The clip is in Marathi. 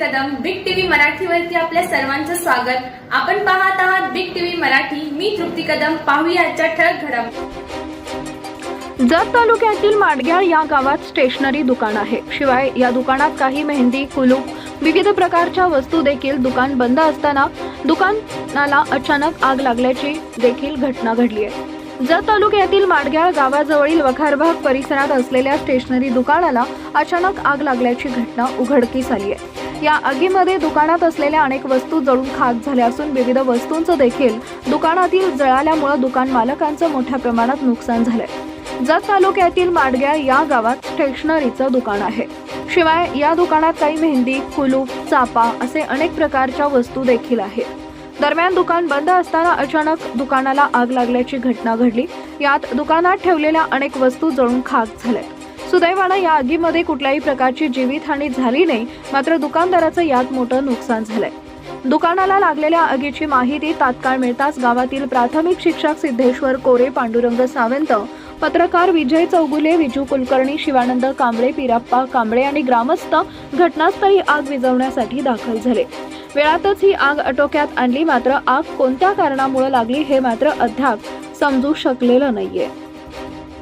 कदम बिग टीव्ही मराठीवरती आपल्या सर्वांचं स्वागत. आपण पाहत आहात बिग टीव्ही मराठी. मी तृप्ती कदम. पाहूया आजच्या ठळक घडम जत तालुक्यातील माडग्याळ या गावात स्टेशनरी दुकान आहे. शिवाय या दुकानात काही मेहंदी कुलूप विविध प्रकारच्या वस्तू देखील दुकान बंद असताना दुकानाला अचानक आग लागल्याची देखील घटना घडली आहे. जत तालुक्यातील माडग्याळ गावाजवळील वखारबाग परिसरात असलेल्या स्टेशनरी दुकानाला अचानक आग लागल्याची घटना उघडकीस आली आहे. या आगीमध्ये दुकानात असलेल्या अनेक वस्तू जळून खाक झाल्या असून विविध वस्तूंचं देखील दुकानातील जळाल्यामुळे दुकान मालकांचं मोठ्या प्रमाणात नुकसान झालंय. जत तालुक्यातील माडग्या या गावात स्टेशनरीचं दुकान आहे. शिवाय या दुकानात काही मेहंदी कुलूप चापा असे अनेक प्रकारच्या वस्तू देखील आहेत. दरम्यान दुकान बंद असताना अचानक दुकानाला आग लागल्याची घटना घडली. यात दुकानात ठेवलेल्या अनेक वस्तू जळून खाक झाल्या सुदैवानं या आगीमध्ये कुठल्याही प्रकारची जीवितहानी झाली नाही मात्र दुकानदाराचं यात मोठं नुकसान झालंय. दुकानाला लागलेल्या आगीची माहिती तात्काळ मिळताच गावातील प्राथमिक शिक्षक सिद्धेश्वर कोरे पांडुरंग सावंत पत्रकार विजय चौगुले विजू कुलकर्णी शिवानंद कांबळे पिराप्पा कांबळे आणि ग्रामस्थ घटनास्थळी आग विझवण्यासाठी दाखल झाले. वेळातच ही आग आटोक्यात आणली. मात्र आग कोणत्या कारणामुळे लागली हे मात्र अद्याप समजू शकलेलं नाहीये.